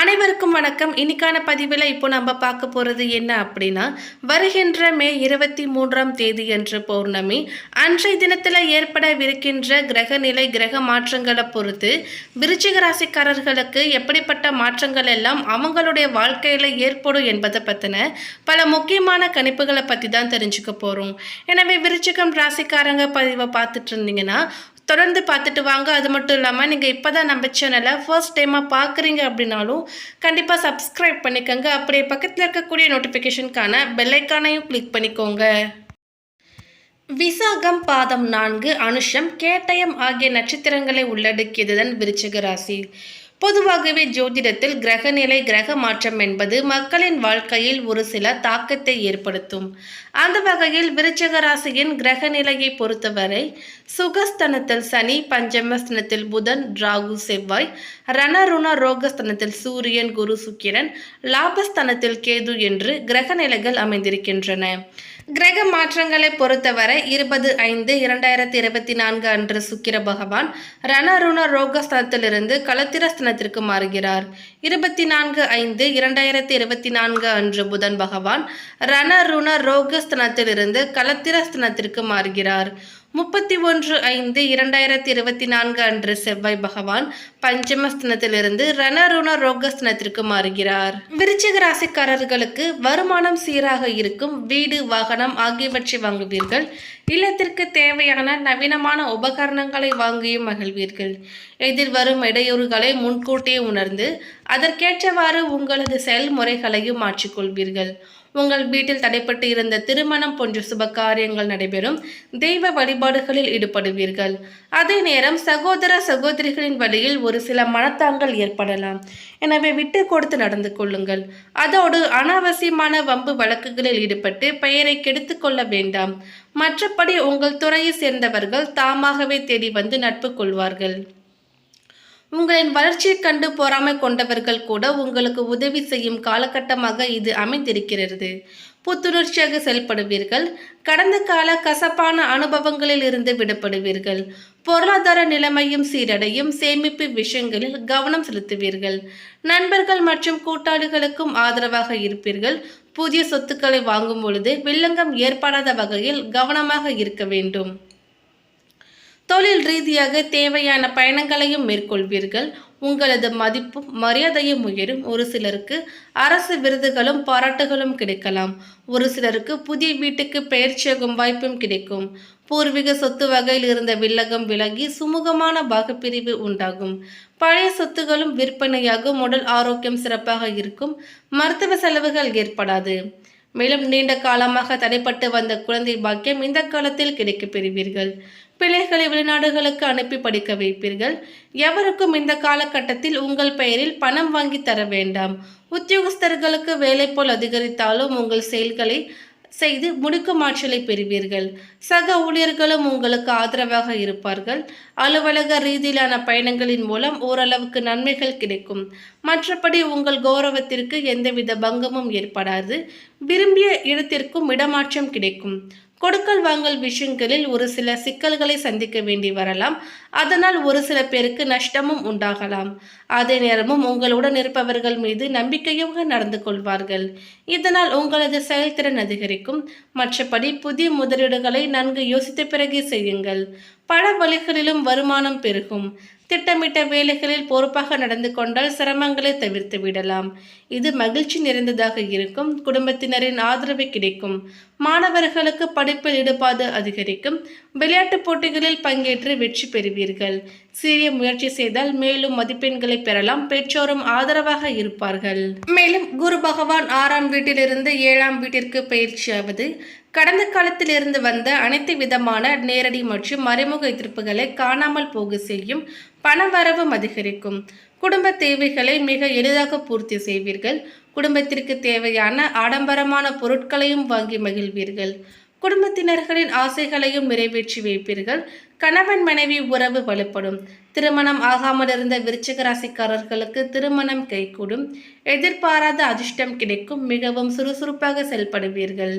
அனைவருக்கும் வணக்கம். இன்னைக்கான பதிவில் இப்போ நம்ம பார்க்க போகிறது என்ன அப்படின்னா வருகின்ற மே இருபத்தி மூன்றாம் தேதி என்று பௌர்ணமி. அன்றைய தினத்தில் ஏற்படவிருக்கின்ற கிரக நிலை கிரக மாற்றங்களை பொறுத்து விருச்சிக ராசிக்காரர்களுக்கு எப்படிப்பட்ட மாற்றங்கள் எல்லாம் அவங்களுடைய வாழ்க்கையில் ஏற்படும் என்பதை பற்றின பல முக்கியமான கணிப்புகளை பற்றி தான் தெரிஞ்சுக்க போகிறோம் எனவே விருச்சிகம் ராசிக்காரங்க பதிவை பார்த்துட்டு இருந்தீங்கன்னா தொடர்ந்து பார்த்துட்டு வாங்க. அது மட்டும் இல்லாமல் நீங்கள் இப்போ தான் நம்ம சேனலை ஃபர்ஸ்ட் டைமாக பார்க்குறீங்க அப்படின்னாலும் கண்டிப்பாக சப்ஸ்கிரைப் பண்ணிக்கோங்க. அப்படியே பக்கத்தில் இருக்கக்கூடிய நோட்டிஃபிகேஷனுக்கான பெல்லைக்கானையும் கிளிக் பண்ணிக்கோங்க. விசாகம் பாதம் நான்கு அனுஷம் கேட்டயம் ஆகிய நட்சத்திரங்களை உள்ளடக்கியதுதான் விருச்சிக ராசி. பொதுவாகவே ஜோதிடத்தில் கிரகநிலை கிரக மாற்றம் என்பது மக்களின் வாழ்க்கையில் ஒரு சில தாக்கத்தை ஏற்படுத்தும். அந்த வகையில் விருச்சக ராசியின் கிரக நிலையை பொறுத்தவரை சுகஸ்தனத்தில் சனி பஞ்சமஸ்தனத்தில் புதன் ராகு செவ்வாய் ரணருண ரோகஸ்தனத்தில் சூரியன் குரு சுக்கிரன் லாபஸ்தனத்தில் கேது என்று கிரக நிலைகள் அமைந்திருக்கின்றன. கிரக மாற்றங்களை பொறுத்தவரை இருபது ஐந்து இரண்டாயிரத்தி இருபத்தி நான்கு அன்று சுக்கிர பகவான் ரணருண ரோகஸ்தனத்திலிருந்து கலத்திரஸ்தனத்திற்கு மாறுகிறார். இருபத்தி நான்கு ஐந்து இரண்டாயிரத்தி இருபத்தி நான்கு அன்று புதன் பகவான் ரணருண ரோகஸ்தனத்திலிருந்து கலத்திரஸ்தனத்திற்கு மாறுகிறார். முப்பத்தி ஒன்று ஐந்து இரண்டாயிரத்தி இருபத்தி நான்கு அன்று செவ்வாய் பகவான் பஞ்சமஸ்தனத்திலிருந்து ரணருண ரோகஸ்தனத்திற்கு மாறுகிறார். விருச்சிக ராசிக்காரர்களுக்கு வருமானம் சீராக இருக்கும் வீடு வாகனம் ஆகியவற்றை வாங்குவீர்கள். இல்லத்திற்கு தேவையான நவீனமான உபகரணங்களை வாங்கியும் மகிழ்வீர்கள். எதிர்வரும் இடையூறுகளை முன்கூட்டியே உணர்ந்து அதற்கேற்றவாறு உங்களது செயல்முறைகளையும் மாற்றிக்கொள்வீர்கள். உங்கள் வீட்டில் தடைப்பட்டு இருந்த திருமணம் போன்ற சுப காரியங்கள் நடைபெறும். தெய்வ வழிபாடுகளில் ஈடுபடுவீர்கள். அதே நேரம் சகோதர சகோதரிகளின் வழியில் ஒரு சில மனத்தாங்கள் ஏற்படலாம். எனவே விட்டு கொடுத்து நடந்து கொள்ளுங்கள். அதோடு அனாவசியமான வம்பு வழக்குகளில் ஈடுபட்டு பெயரை கெடுத்து கொள்ள வேண்டாம். மற்றபடி உங்கள் துறையை சேர்ந்தவர்கள் தாமாகவே தேடி வந்து நட்பு கொள்வார்கள். உங்களின் வளர்ச்சியை கண்டு பொறாமை கொண்டவர்கள் கூட உங்களுக்கு உதவி செய்யும் காலகட்டமாக இது அமைந்திருக்கிறது. புத்துணர்ச்சியாக செயல்படுவீர்கள். கடந்த கால கசப்பான அனுபவங்களில் இருந்து விடப்படுவீர்கள் பொருளாதார நிலைமையும் சீரடையும். சேமிப்பு விஷயங்களில் கவனம் செலுத்துவீர்கள். நண்பர்கள் மற்றும் கூட்டாளிகளுக்கும் ஆதரவாக இருப்பீர்கள். புதிய சொத்துக்களை வாங்கும் பொழுது வில்லங்கம் ஏற்படாத வகையில் கவனமாக இருக்க வேண்டும். தொழில் ரீதியாக தேவையான பயணங்களையும் மேற்கொள்வீர்கள். உங்களது மதிப்பும் மரியாதையும் உயரும். ஒரு சிலருக்கு அரசு விருதுகளும் பாராட்டுகளும் கிடைக்கலாம். ஒரு சிலருக்கு புதிய வீட்டுக்கு பெயர்ச்சியாகும் வாய்ப்பும் கிடைக்கும். பூர்வீக சொத்து வகையில் இருந்த வில்லகம் விலகி சுமூகமான பாகப்பிரிவு உண்டாகும். பழைய சொத்துகளும் விற்பனையாகும். உடல் ஆரோக்கியம் சிறப்பாக இருக்கும். மருத்துவ செலவுகள் ஏற்படாது. மேலும் நீண்ட காலமாக தடைப்பட்டு வந்த குழந்தை பாக்கியம் இந்த காலத்தில் கிடைக்கப் பெறுவீர்கள். பிள்ளைகளை வெளிநாடுகளுக்கு அனுப்பி படிக்க வைப்பீர்கள். எவருக்கும் இந்த காலகட்டத்தில் உங்கள் பெயரில் பணம் வாங்கி தர வேண்டாம். உத்தியோகஸ்தர்களுக்கு வேலை போல் அதிகரித்தாலும் உங்கள் செயல்களை செய்து முடிக்கும் ஆற்றலை பெறுவீர்கள். சக ஊழியர்களும் உங்களுக்கு ஆதரவாக இருப்பார்கள். அலுவலக ரீதியிலான பயணங்களின் மூலம் ஓரளவுக்கு நன்மைகள் கிடைக்கும். மற்றபடி உங்கள் கௌரவத்திற்கு எந்தவித பங்கமும் ஏற்படாது. விரும்பிய இடத்திற்கும் இடமாற்றம் கிடைக்கும். கொடுக்கல் வாங்கல் விஷயங்களில் ஒரு சில சிக்கல்களை சந்திக்க வேண்டி வரலாம். அதனால் ஒரு சில பேருக்கு நஷ்டமும் உண்டாகலாம். அதே நேரமும் உங்களுடன் இருப்பவர்கள் மீது நம்பிக்கையாக நடந்து கொள்வார்கள். இதனால் உங்களது செயல்திறன் அதிகரிக்கும். மற்றபடி புதிய முதலீடுகளை நன்கு யோசித்த பிறகே செய்யுங்கள். பல வழிகளிலும் வருமானம் பெருகும். திட்டமிட்ட வேலைகளில் பொறுப்பாக நடந்து கொண்டால் சிரமங்களை தவிர்த்து விடலாம். இது மகிழ்ச்சி நிறைந்ததாக இருக்கும். குடும்பத்தினரின் ஆதரவு கிடைக்கும். மாணவர்களுக்கு படிப்பில் ஈடுபாடு அதிகரிக்கும். விளையாட்டுப் போட்டிகளில் பங்கேற்று வெற்றி பெறுவீர்கள். சிறிய முயற்சி செய்தால் மேலும் மதிப்பெண்களை பெறலாம். பெற்றோரும் ஆதரவாக இருப்பார்கள். மேலும் குரு பகவான் ஆறாம் வீட்டிலிருந்து ஏழாம் வீட்டிற்கு பயிற்சியாவது கடந்த காலத்தில் இருந்து வந்த அனைத்து விதமான நேரடி மற்றும் மறைமுக எதிர்ப்புகளை காணாமல் போக செய்யும் பணவரவும் அதிகரிக்கும். குடும்ப தேவைகளை மிக எளிதாக பூர்த்தி செய்வீர்கள். குடும்பத்திற்கு தேவையான ஆடம்பரமான பொருட்களையும் வாங்கி மகிழ்வீர்கள். குடும்பத்தினர்களின் ஆசைகளையும் நிறைவேற்றி வைப்பீர்கள். கணவன் மனைவி உறவு வலுப்படும். திருமணம் ஆகாமல் இருந்த விருச்சிக ராசிக்காரர்களுக்கு திருமணம் கைகூடும். எதிர்பாராத அதிர்ஷ்டம் கிடைக்கும். மிகவும் சுறுசுறுப்பாக செயல்படுவீர்கள்.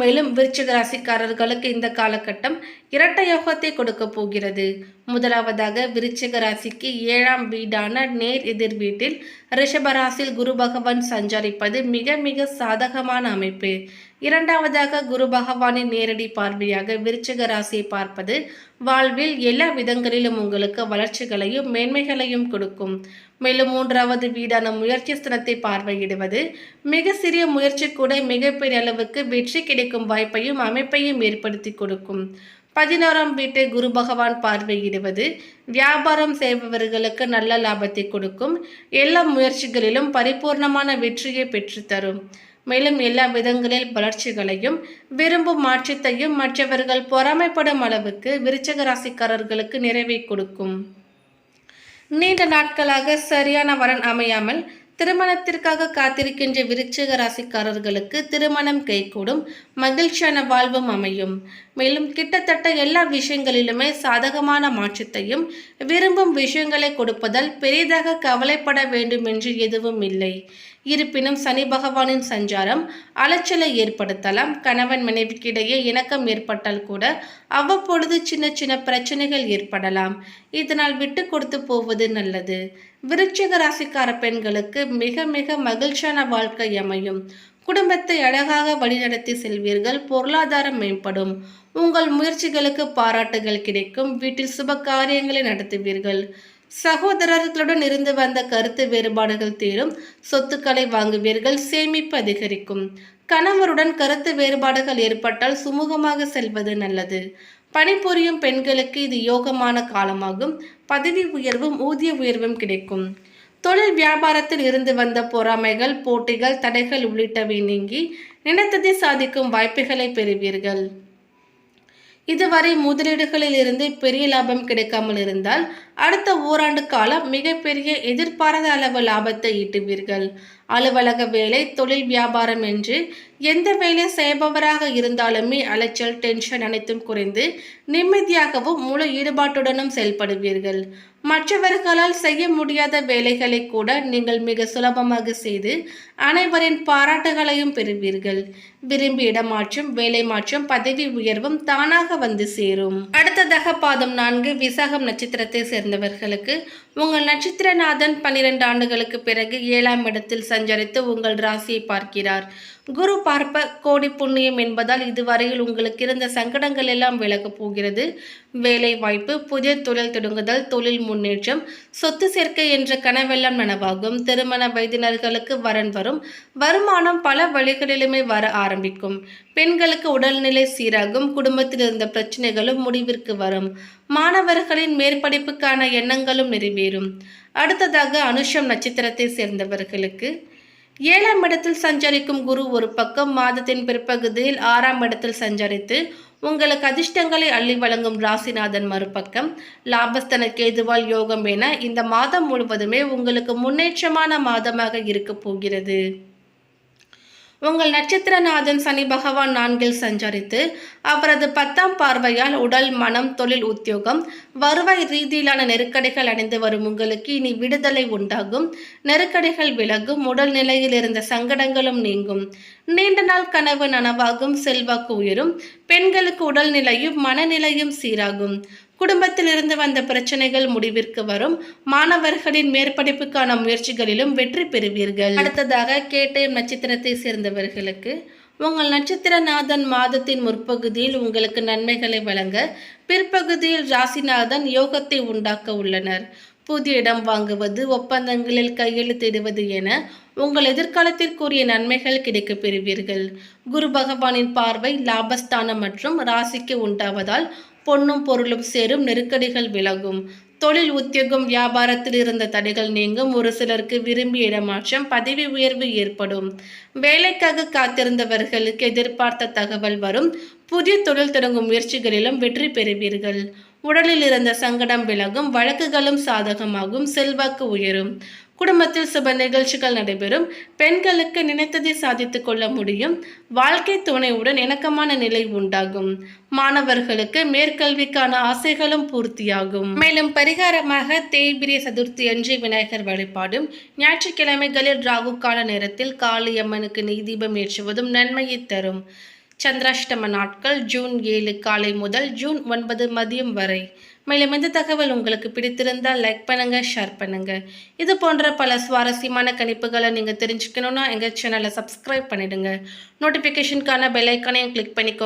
மேலும் விருச்சிக ராசிக்காரர்களுக்கு இந்த காலகட்டம் இரட்டை யோகத்தை கொடுக்க போகிறது. முதலாவதாக விருச்சிக ராசிக்கு ஏழாம் வீடான நேர் எதிர் வீட்டில் ரிஷபராசியில் குரு பகவான் சஞ்சரிப்பது மிக மிக சாதகமான அமைப்பு. இரண்டாவதாக குரு பகவானின் நேரடி பார்வையாக விருச்சிக ராசியை பார்ப்பது வாழ்வில் எல்லா விதங்களிலும் உங்களுக்கு வளர்ச்சிகளையும் மேன்மைகளையும் கொடுக்கும். மேலும் மூன்றாவது வீடான முயற்சி ஸ்தனத்தை பார்வையிடுவது மிக சிறிய முயற்சி கூட மிகப்பெரிய அளவுக்கு வெற்றி கிடைக்கும் வாய்ப்பையும் அமைப்பையும் ஏற்படுத்தி கொடுக்கும். பதினோராம் வீட்டை குரு பகவான் பார்வையிடுவது வியாபாரம் செய்பவர்களுக்கு நல்ல லாபத்தை கொடுக்கும். எல்லா முயற்சிகளிலும் பரிபூர்ணமான வெற்றியை பெற்றுத்தரும் மேலும் எல்லா விதங்களில் வளர்ச்சிகளையும் விரும்பும் மாற்றத்தையும் மற்றவர்கள் பொறாமைப்படும் அளவுக்கு விருச்சக ராசிக்காரர்களுக்கு நிறைவை கொடுக்கும். நீண்ட நாட்களாக சரியான வரன் அமையாமல் திருமணத்திற்காக காத்திருக்கின்ற விருச்சிக ராசிக்காரர்களுக்கு திருமணம் கைகூடும் மகிழ்ச்சியான வாழ்வும் அமையும். மேலும் கிட்டத்தட்ட எல்லா விஷயங்களிலுமே சாதகமான மாற்றத்தையும் விரும்பும் விஷயங்களை கொடுப்பதால் பெரிதாக கவலைப்பட வேண்டும் என்று எதுவும் இல்லை. இருப்பினும் சனி பகவானின் சஞ்சாரம் அலைச்சலை ஏற்படுத்தலாம். கணவன் மனைவிக்கிடையே இணக்கம் ஏற்பட்டால் கூட அவ்வப்பொழுது சின்ன சின்ன பிரச்சனைகள் ஏற்படலாம். இதனால் விட்டு கொடுத்து போவது நல்லது. விருச்சிக ராசிக்கார பெண்களுக்கு மிக மிக மகிழ்ச்சியான வாழ்க்கை அமையும். குடும்பத்தை அழகாக வழிநடத்தி செல்வீர்கள் பொருளாதாரம் மேம்படும். உங்கள் முயற்சிகளுக்கு பாராட்டுகள் கிடைக்கும் வீட்டில் சுப காரியங்களை நடத்துவீர்கள். சகோதரர்களுடன் இருந்து வந்த கருத்து வேறுபாடுகள் தீரும் சொத்துக்களை வாங்குவீர்கள் சேமிப்பு அதிகரிக்கும். கணவருடன் கருத்து வேறுபாடுகள் ஏற்பட்டால் சுமூகமாக செல்வது நல்லது. பணிபுரியும் பெண்களுக்கு இது யோகமான காலமாகும். பதவி உயர்வும் ஊதிய உயர்வும் கிடைக்கும். தொழில் வியாபாரத்தில் இருந்து வந்த பொறாமைகள் போட்டிகள் தடைகள் உள்ளிட்டவை நீங்கி நினைத்ததை சாதிக்கும் வாய்ப்புகளை பெறுவீர்கள். இதுவரை முதலீடுகளில் இருந்து பெரிய லாபம் கிடைக்காமல் இருந்தால் அடுத்த ஓராண்டு காலம் மிகப்பெரிய எதிர்பாராத அளவு லாபத்தை ஈட்டுவீர்கள். அலுவலக வேலை தொழில் வியாபாரம் என்று எந்த வேலை செய்பவராக இருந்தாலுமே அலைச்சல் டென்ஷன் அனைத்தும் குறைந்து நிம்மதியாகவும் முழு ஈடுபாட்டுடனும் செயல்படுவீர்கள். மற்றவர்களால் செய்ய முடியாத வேலைகளை கூட நீங்கள் மிக சுலபமாக செய்து அனைவரின் பாராட்டுகளையும் பெறுவீர்கள். விரும்பி இடமாற்றம் வேலை மாற்றம் பதவி உயர்வும் தானாக வந்து சேரும். அடுத்ததாக பாதம் நான்கு விசாகம் நட்சத்திரத்தை சேர்ந்தவர்களுக்கு உங்கள் நட்சத்திரநாதன் பன்னிரண்டு ஆண்டுகளுக்கு பிறகு ஏழாம் இடத்தில் சஞ்சரித்து உங்கள் ராசியை பார்க்கிறார். குரு பார்ப்ப கோடி புண்ணியம் என்பதால் இதுவரையில் உங்களுக்கு இருந்த சங்கடங்கள் எல்லாம் விலகப் போகிறது. வேலை வாய்ப்பு புதிய தொழில் தொடங்குதல் தொழில் முன்னேற்றம் சொத்து சேர்க்கை என்ற கனவெல்லாம் நனவாகும். திருமண வயதினர்களுக்கு வரன் வரும். வருமானம் பல வழிகளிலுமே வர ஆரம்பிக்கும். பெண்களுக்கு உடல்நிலை சீராகும். குடும்பத்தில் இருந்த பிரச்சனைகளும் முடிவிற்கு வரும். மாணவர்களின் மேற்படிப்புக்கான எண்ணங்களும் நிறைவேறும். அடுத்ததாக அனுஷம் நட்சத்திரத்தை சேர்ந்தவர்களுக்கு ஏழாம் இடத்தில் சஞ்சரிக்கும் குரு ஒரு பக்கம் மாதத்தின் பிற்பகுதியில் ஆறாம் இடத்தில் சஞ்சரித்து உங்களுக்கு அதிர்ஷ்டங்களை அள்ளி வழங்கும் ராசிநாதன் மறுபக்கம். லாபஸ்தன கேதுவால் யோகம் என இந்த மாதம் முழுவதுமே உங்களுக்கு முன்னேற்றமான மாதமாக இருக்க போகிறது. உங்கள் நட்சத்திரநாதன் சனி பகவான் நான்கில் சஞ்சரித்து அவரது பத்தாம் பார்வையால் உடல் மனம் தொழில் உத்தியோகம் வருவாய் ரீதியிலான நெருக்கடிகள் அடைந்து வரும் உங்களுக்கு இனி விடுதலை உண்டாகும். நெருக்கடிகள் விலகும் உடல் நிலையில் இருந்த சங்கடங்களும் நீங்கும். நீண்ட நாள் கனவு நனவாகும் செல்வாக்கு உயரும் பெண்களுக்கு உடல்நிலையும் மனநிலையும் சீராகும். குடும்பத்திலிருந்து வந்த பிரச்சனைகள் முடிவிற்கு வரும். மாணவர்களின் மேற்படிப்புக்கான முயற்சிகளிலும் வெற்றி பெறுவீர்கள். அடுத்ததாக கேட்டயம் நட்சத்திரத்தை சேர்ந்தவர்களுக்கு உங்கள் நட்சத்திரநாதன் மாதத்தின் முற்பகுதியில் உங்களுக்கு நன்மைகளை வழங்க பிற்பகுதியில் ராசிநாதன் யோகத்தை உண்டாக்க உள்ளனர். புதிய இடம் வாங்குவது ஒப்பந்தங்களில் கையெழுத்திடுவது என உங்கள் எதிர்காலத்திற்குரிய நன்மைகள் கிடைக்கப் பெறுவீர்கள். குரு பகவானின் பார்வை லாபஸ்தானம் மற்றும் ராசிக்கு உண்டாவதால் பொன்னும் பொருளும் சேரும் நெருக்கடிகள் விலகும். தொழில் உத்தியோகம் வியாபாரத்தில் இருந்த தடைகள் நீங்கும். ஒரு சிலருக்கு விரும்பிய இடமாற்றம் பதவி உயர்வு ஏற்படும். வேலைக்காக காத்திருந்தவர்களுக்கு எதிர்பார்த்த தகவல் வரும். புதிய தொழில் தொடங்கும் முயற்சிகளிலும் வெற்றி பெறுவீர்கள். உடலில் இருந்த சங்கடம் விலகும் வழக்குகளும் சாதகமாகும் செல்வாக்கு உயரும். குடும்பத்தில் சுப நிகழ்ச்சிகள் நடைபெறும். பெண்களுக்கு நினைத்ததை சாதித்துக் கொள்ள முடியும். வாழ்க்கை துணையுடன் இணக்கமான நிலை உண்டாகும். மாணவர்களுக்கு மேற்கல்விக்கான ஆசைகளும் பூர்த்தியாகும். மேலும் பரிகாரமாக தேய்பிரிய சதுர்த்தி அன்று விநாயகர் வழிபாடும். ஞாயிற்றுக்கிழமைகளில் ராகு கால நேரத்தில் காளியம்மனுக்கு நெய் தீபம் ஏற்றுவதும் நன்மையை தரும். சந்திராஷ்டம நாட்கள் ஜூன் ஏழு காலை முதல் ஜூன் ஒன்பது மதியம் வரை. மேலும் இந்த தகவல் உங்களுக்கு பிடித்திருந்தால் லைக் பண்ணுங்க ஷேர் பண்ணுங்க. இது போன்ற பல சுவாரஸ்யமான கணிப்புகளை நீங்க தெரிஞ்சுக்கணும்னா எங்க சேனலை சப்ஸ்கிரைப் பண்ணிடுங்க. நோட்டிஃபிகேஷனுக்கான பெல் ஐக்கானையும் கிளிக் பண்ணிக்கோ